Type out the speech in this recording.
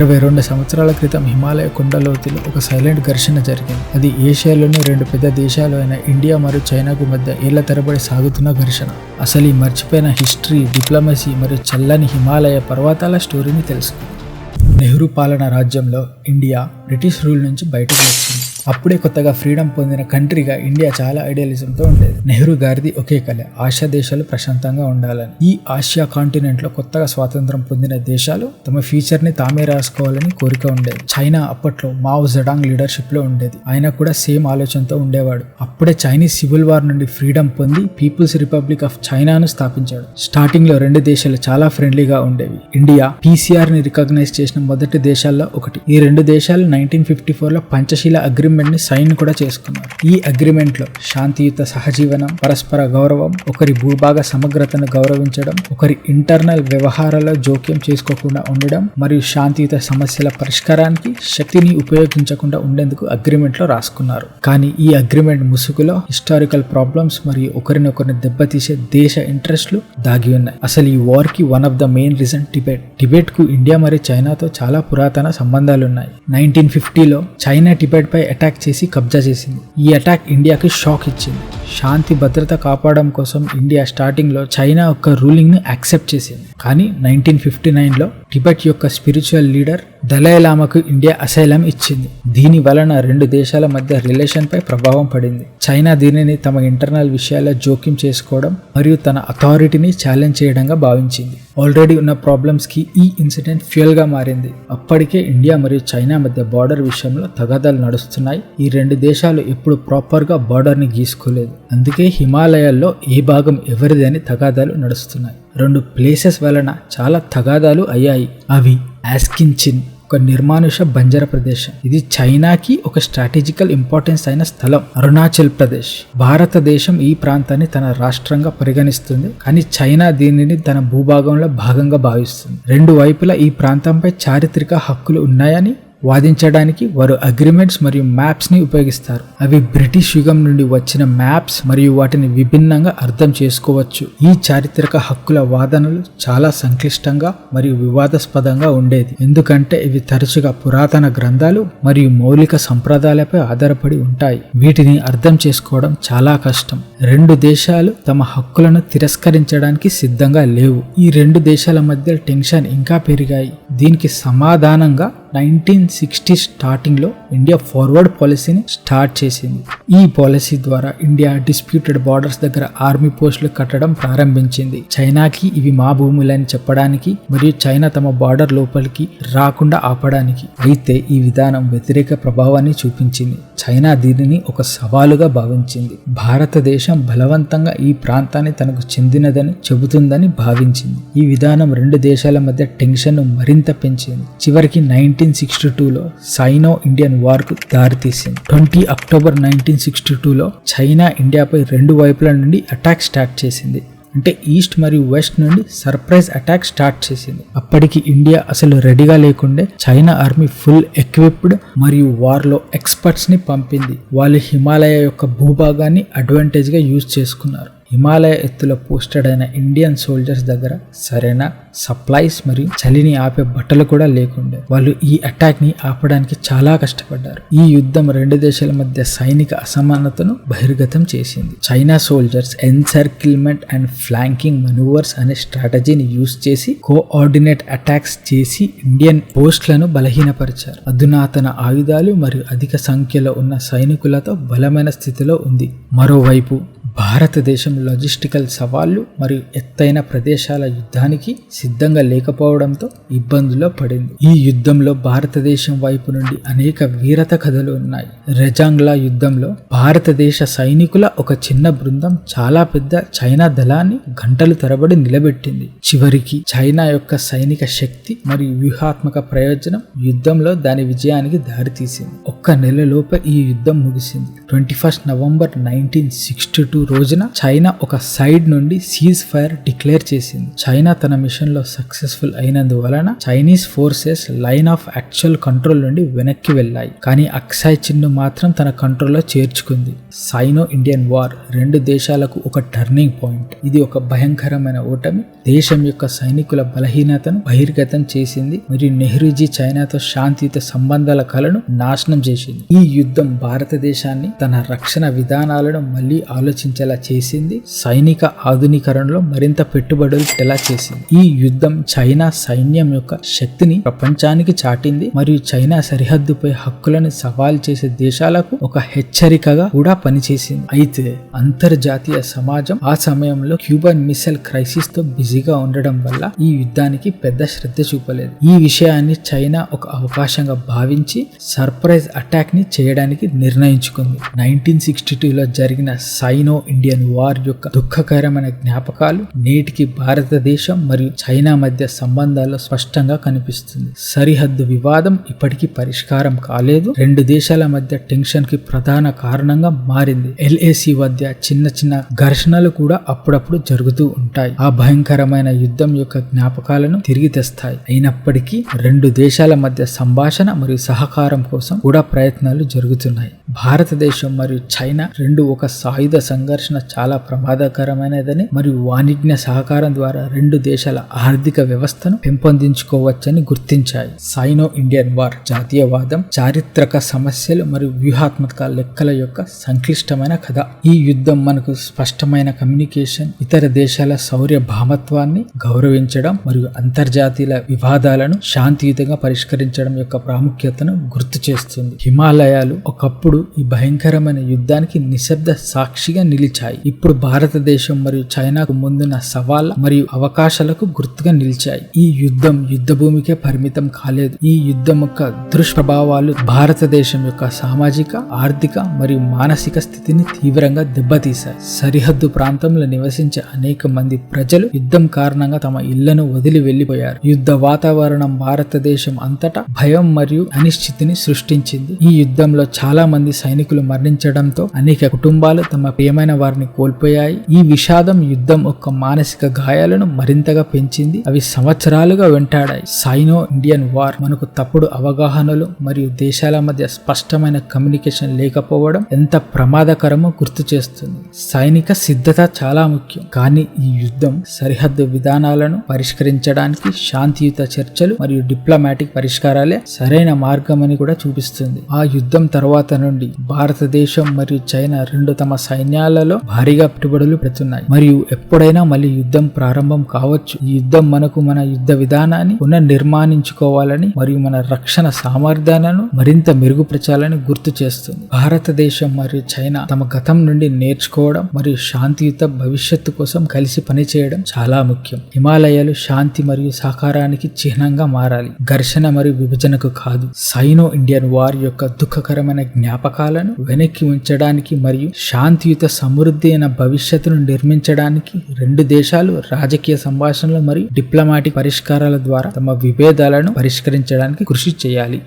అరవై రెండు సంవత్సరాల క్రితం హిమాలయ కొండలోతులో ఒక సైలెంట్ ఘర్షణ జరిగింది. అది ఏషియాలోని రెండు పెద్ద దేశాలు అయిన ఇండియా మరియు చైనాకు మధ్య ఏళ్ళ తరబడి సాగుతున్న ఘర్షణ. అసలు ఈ మర్చిపోయిన హిస్టరీ డిప్లొమసీ మరియు చల్లని హిమాలయ పర్వతాల స్టోరీని తెలుసుకుంది. నెహ్రూ పాలన రాజ్యంలో ఇండియా బ్రిటిష్ రూల్ నుంచి బయటకు వచ్చింది. అప్పుడే కొత్తగా ఫ్రీడమ్ పొందిన కంట్రీగా ఇండియా చాలా ఐడియలిజంతో ఉండేది. నెహ్రూ గారిది ఒకే కళ ఆసియా దేశాలు ప్రశాంతంగా ఉండాలని. ఈ ఆసియా కాంటినెంట్లో కొత్తగా స్వాతంత్రం పొందిన దేశాలు తమ ఫ్యూచర్ని తామే రాసుకోవాలని కోరిక ఉండేది. చైనా అప్పట్లో మావ్ జడాంగ్ లీడర్షిప్లో ఉండేది. ఆయన కూడా సేమ్ ఆలోచనతో ఉండేవాడు. అప్పుడే చైనీస్ సివిల్ వార్ నుండి ఫ్రీడమ్ పొంది పీపుల్స్ రిపబ్లిక్ ఆఫ్ చైనాను స్థాపించాడు. స్టార్టింగ్లో రెండు దేశాలు చాలా ఫ్రెండ్లీగా ఉండేవి. ఇండియా పీసీఆర్ని రికగ్నైజ్ చేసిన మొదటి దేశాల్లో ఒకటి. ఈ రెండు దేశాలు నైన్టీన్ ఫిఫ్టీ ఫోర్లో పంచశీల అగ్రిమెంట్ ని సైన్ కూడా చేసుకున్నారు. ఈ అగ్రిమెంట్లో శాంతియుత సహజీవనం పరస్పర గౌరవం ఒకరి భూభాగ సమగ్రతను గౌరవించడం ఒకరి ఇంటర్నల్ వ్యవహారాల్లో జోక్యం చేసుకోకుండా ఉండడం మరియు శాంతియుత సమస్యల పరిష్కారానికి శక్తిని ఉపయోగించకుండా ఉండేందుకు అగ్రిమెంట్లో రాసుకున్నారు. కానీ ఈ అగ్రిమెంట్ ముసుగులో హిస్టారికల్ ప్రాబ్లమ్స్ మరియు ఒకరినొకరిని దెబ్బతీసే దేశ ఇంట్రెస్ట్లు దాగి ఉన్నాయి. అసలు ఈ వార్కి one of the main reason Tibet టిబెట్కు India మరియు చైనాతో చాలా పురాతన సంబంధాలు ఉన్నాయి. నైన్టీన్ ఫిఫ్టీలో చైనా టిబెట్ పై అటాక్ చేసి కబ్జా చేసింది. ఈ అటాక్ ఇండియాకి షాక్ ఇచ్చింది. శాంతి భద్రత కాపాడడం కోసం ఇండియా స్టార్టింగ్లో చైనా యొక్క రూలింగ్ను యాక్సెప్ట్ చేసింది. కానీ నైన్టీన్ ఫిఫ్టీ నైన్లో టిబెట్ యొక్క స్పిరిచువల్ లీడర్ దలైలామాకు ఇండియా అసైలం ఇచ్చింది. దీని వలన రెండు దేశాల మధ్య రిలేషన్ పై ప్రభావం పడింది. చైనా దీనిని తమ ఇంటర్నల్ విషయాల్లో జోక్యం చేసుకోవడం మరియు తన అథారిటీని ఛాలెంజ్ చేయడంగా భావించింది. ఆల్రెడీ ఉన్న ప్రాబ్లమ్స్కి ఈ ఇన్సిడెంట్ ఫ్యూయల్గా మారింది. అప్పటికే ఇండియా మరియు చైనా మధ్య బార్డర్ విషయంలో తగాదాలు నడుస్తున్నాయి. ఈ రెండు దేశాలు ఎప్పుడు ప్రాపర్గా బార్డర్ని గీసుకోలేదు. అందుకే హిమాలయాల్లో ఏ భాగం ఎవరిది అని తగాదాలు నడుస్తున్నాయి. రెండు ప్లేసెస్ వలన చాలా తగాదాలు అయ్యాయి. అవి ఆస్కిన్చిన్ ఒక నిర్మానుష బంజర ప్రదేశం. ఇది చైనాకి ఒక స్ట్రాటజికల్ ఇంపార్టెన్స్ అయిన స్థలం అరుణాచల్ ప్రదేశ్. భారతదేశం ఈ ప్రాంతాన్ని తన రాష్ట్రంగా పరిగణిస్తుంది కానీ చైనా దీనిని తన భూభాగంలో భాగంగా భావిస్తుంది. రెండు వైపులా ఈ ప్రాంతంపై చారిత్రక హక్కులు ఉన్నాయని వాదించడానికి వారు అగ్రిమెంట్స్ మరియు మ్యాప్స్ని ఉపయోగిస్తారు. అవి బ్రిటిష్ యుగం నుండి వచ్చిన మ్యాప్స్ మరియు వాటిని విభిన్నంగా అర్థం చేసుకోవచ్చు. ఈ చారిత్రక హక్కుల వాదనలు చాలా సంక్లిష్టంగా మరియు వివాదాస్పదంగా ఉండేది. ఎందుకంటే ఇవి తరచుగా పురాతన గ్రంథాలు మరియు మౌలిక సంప్రదాయాలపై ఆధారపడి ఉంటాయి. వీటిని అర్థం చేసుకోవడం చాలా కష్టం. రెండు దేశాలు తమ హక్కులను తిరస్కరించడానికి సిద్ధంగా లేవు. ఈ రెండు దేశాల మధ్య టెన్షన్ ఇంకా పెరిగాయి. దీనికి సమాధానంగా నైన్టీన్ సిక్స్టీ స్టార్టింగ్లో ఇండియా ఫార్వర్డ్ పాలసీని స్టార్ట్ చేసింది. ఈ పాలసీ ద్వారా ఇండియా డిస్ప్యూటెడ్ బార్డర్స్ దగ్గర ఆర్మీ పోస్టులు కట్టడం ప్రారంభించింది. చైనాకి ఇవి మా భూములని చెప్పడానికి మరియు చైనా తమ బార్డర్ లోపలికి రాకుండా ఆపడానికి అయితే ఈ విధానం వ్యతిరేక ప్రభావాన్ని చూపించింది. చైనా దీనిని ఒక సవాలుగా భావించింది. భారతదేశం బలవంతంగా ఈ ప్రాంతాన్ని తనకు చెందినదని చెబుతుందని భావించింది. ఈ విధానం రెండు దేశాల మధ్య టెన్షన్ మరింత పెంచింది. చివరికి నైన్టీన్ నైన్టీన్ సిక్స్టీ టూలో సైనో ఇండియన్ వార్కు దారితీసింది. ట్వంటీ అక్టోబర్ నైన్టీన్ సిక్స్టీ టూలో చైనా ఇండియాపై రెండు వైపుల నుండి అటాక్ స్టార్ట్ చేసింది. అంటే ఈస్ట్ మరియు వెస్ట్ నుండి సర్ప్రైజ్ అటాక్ స్టార్ట్ చేసింది. అప్పటికి ఇండియా అసలు రెడీగా లేకుండే చైనా ఆర్మీ ఫుల్ ఎక్విప్డ్ మరియు వార్లో ఎక్స్పర్ట్స్ని పంపింది. వాళ్ళు హిమాలయ యొక్క భూభాగాన్ని అడ్వాంటేజ్గా యూజ్ చేసుకున్నారు. హిమాలయ ఎత్తులో పోస్టెడ్ అయిన ఇండియన్ సోల్జర్స్ దగ్గర సరైన సప్లైస్ మరియు చలిని ఆపే బట్టలు కూడా లేకుండే. వాళ్ళు ఈ అటాక్ని ఆపడానికి చాలా కష్టపడ్డారు. ఈ యుద్ధం రెండు దేశాల మధ్య సైనిక అసమానతను బహిర్గతం చేసింది. China soldiers encirclement and flanking manoeuvres అనే స్ట్రాటజీని యూజ్ చేసి కోఆర్డినేట్ అటాక్స్ చేసి ఇండియన్ పోస్ట్లను బలహీనపరిచారు. అధునాతన ఆయుధాలు మరియు అధిక సంఖ్యలో ఉన్న సైనికులతో బలమైన స్థితిలో ఉంది. మరోవైపు భారతదేశం లాజిస్టికల్ సవాళ్ళు మరియు ఎత్తైన ప్రదేశాల యుద్ధానికి సిద్ధంగా లేకపోవడంతో ఇబ్బందుల్లో పడింది. ఈ యుద్ధంలో భారతదేశం వైపు నుండి అనేక వీరత కథలు ఉన్నాయి. రెజాంగ్లా యుద్ధంలో భారతదేశ సైనికుల ఒక చిన్న బృందం చాలా పెద్ద చైనా దళాన్ని గంటలు తరబడి నిలబెట్టింది. చివరికి చైనా యొక్క సైనిక శక్తి మరియు వ్యూహాత్మక ప్రయోజనం యుద్ధంలో దాని విజయానికి దారితీసింది. ఒక్క నెలలోపే ఈ యుద్ధం ముగిసింది. Twenty first November nineteen sixty two రోజున చైనా ఒక సైడ్ నుండి సీజ్ ఫైర్ డిక్లేర్ చేసింది. చైనా తన మిషన్లో successful అయినందువలన Chinese forces line of actual control నుండి వెనక్కి వెళ్ళాయి. కానీ అక్సాయ్ చిన్ను మాత్రం తన కంట్రోల్లో చేర్చుకుంది. సైనో ఇండియన్ వార్ రెండు దేశాలకు ఒక టర్నింగ్ పాయింట్. ఇది ఒక భయంకరమైన ఓటమి. దేశం యొక్క సైనికుల బలహీనతను బహిర్గతం చేసింది మరియు నెహ్రూజీ చైనాతో శాంతియుత సంబంధాల కలను నాశనం చేసింది. ఈ యుద్ధం భారతదేశాన్ని తన రక్షణ విధానాలను మళ్ళీ ఆలోచించేలా చేసింది. సైనిక ఆధునీకరణలో మరింత పెట్టుబడులు ఎలా చేసింది. ఈ యుద్ధం చైనా సైన్యం యొక్క శక్తిని ప్రపంచానికి చాటింది మరియు చైనా సరిహద్దుపై హక్కులను సవాల్ చేసే దేశాలకు ఒక హెచ్చరికగా కూడా పనిచేసింది. అయితే అంతర్జాతీయ సమాజం ఆ సమయంలో క్యూబన్ మిసైల్ క్రైసిస్తో బిజీగా ఉండడం వల్ల ఈ యుద్ధానికి పెద్ద శ్రద్ధ చూపలేదు. ఈ విషయాన్ని చైనా ఒక అవకాశంగా భావించి సర్ప్రైజ్ అటాక్ని చేయడానికి నిర్ణయించుకుంది. నైన్టీన్ సిక్స్టీ టూలో జరిగిన సైనో ఇండియన్ వార్ యొక్క దుఃఖకరమైన జ్ఞాపకాలు నేటికి భారతదేశం మరియు చైనా మధ్య సంబంధాల్లో స్పష్టంగా కనిపిస్తుంది. సరిహద్దు వివాదం ఇప్పటికీ పరిష్కారం కాలేదు. రెండు దేశాల మధ్య టెన్షన్కి ప్రధాన కారణంగా మారింది. ఎల్ఏసి వద్ద చిన్న చిన్న ఘర్షణలు కూడా అప్పుడప్పుడు జరుగుతూ ఉంటాయి. ఆ భయంకరమైన యుద్ధం యొక్క జ్ఞాపకాలను తిరిగి తెస్తాయి. అయినప్పటికీ రెండు దేశాల మధ్య సంభాషణ మరియు సహకారం కోసం కూడా ప్రయత్నాలు జరుగుతున్నాయి. భారతదేశం మరియు చైనా రెండు ఒక సాయుధ సంఘర్షణ చాలా ప్రమాదకరమైనదని మరియు వాణిజ్య సహకారం ద్వారా రెండు దేశాల ఆర్థిక వ్యవస్థను పెంపొందించుకోవచ్చని గుర్తించాయి. సైనో ఇండియన్ వార్ జాతీయవాదం చారిత్రక సమస్యలు మరియు వ్యూహాత్మక లెక్కల యొక్క సంక్లిష్టమైన కథ. ఈ యుద్ధం మనకు స్పష్టమైన కమ్యూనికేషన్ ఇతర దేశాల శౌర్య భామత్వాన్ని గౌరవించడం మరియు అంతర్జాతీయ వివాదాలను శాంతియుతంగా పరిష్కరించడం యొక్క ప్రాముఖ్యతను గుర్తు చేస్తుంది. హిమాలయాలు ఒకప్పుడు ఈ భయంకరమైన యుద్ధానికి నిశ్శబ్ద సాక్షిగా నిలిచాయి. ఇప్పుడు భారతదేశం మరియు చైనాకు ముందున్న సవాళ్ళ మరియు అవకాశాలకు గుర్తుగా నిలిచాయి. ఈ యుద్ధం యుద్ధ భూమికే పరిమితం కాలేదు. ఈ యుద్ధం యొక్క దుష్ప్రభావాలు భారతదేశం యొక్క సామాజిక ఆర్థిక మరియు మానసిక స్థితిని తీవ్రంగా దెబ్బతీశాయి. సరిహద్దు ప్రాంతంలో నివసించే అనేక మంది ప్రజలు యుద్ధం కారణంగా కారణంగా తమ ఇళ్ళను వదిలి వెళ్ళిపోయారు యుద్ధ వాతావరణం భారతదేశం అంతటా భయం మరియు అనిశ్చితిని సృష్టించింది. ఈ యుద్ధంలో చాలా మంది సైనికులు మరణించడంతో అనేక కుటుంబాలు తమ ప్రియమైన వారిని కోల్పోయాయి. ఈ విషాదం యుద్ధం యొక్క మానసిక గాయాలను మరింతగా పెంచింది. అవి సంవత్సరాలుగా వెంటాడాయి. సైనో ఇండియన్ వార్ మనకు తప్పుడు అవగాహనలు మరియు దేశాల మధ్య స్పష్టమైన కమ్యూనికేషన్ లేకపోవడం ఎంత ప్రమాదకరమో గుర్తు చేస్తుంది. సైనిక సిద్ధత చాలా ముఖ్యం. కానీ ఈ యుద్ధం సరిహద్దు విధానాలను పరిష్కరించడానికి శాంతియుత చర్చలు మరియు డిప్లొమాటిక్ పరిష్కారాలే సరైన మార్గమని కూడా చూపిస్తుంది. ఆ యుద్ధం తర్వాత నుండి భారతదేశం మరియు చైనా రెండు తమ సైన్యాలలో భారీగా పెట్టుబడులు పెడుతున్నాయి. మరియు ఎప్పుడైనా మళ్ళీ యుద్ధం ప్రారంభం కావచ్చు. ఈ యుద్ధం మనకు మన యుద్ధ విధానాన్ని పునర్నిర్మాణించుకోవాలని మరియు మన రక్షణ సామర్థ్యాలను మరింత మెరుగుపరచాలని గుర్తు చేస్తుంది. భారతదేశం మరియు చైనా తమ గతం నుండి నేర్చుకోవడం మరియు శాంతియుత భవిష్యత్తు కోసం కలిసి పనిచేయడం చాలా ముఖ్యం. ముఖ్యం హిమాలయాలు శాంతి మరియు సహకారానికి చిహ్నంగా మారాలి. ఘర్షణ మరియు విభజనకు కాదు. సైనో ఇండియన్ వార్ యొక్క దుఃఖకరమైన జ్ఞాపకాలను వెనక్కి ఉంచడానికి మరియు శాంతియుత సమృద్ధి అయిన భవిష్యత్తును నిర్మించడానికి రెండు దేశాలు రాజకీయ సంభాషణలు మరియు డిప్లొమాటిక్ పరిష్కారాల ద్వారా తమ విభేదాలను పరిష్కరించడానికి కృషి చేయాలి.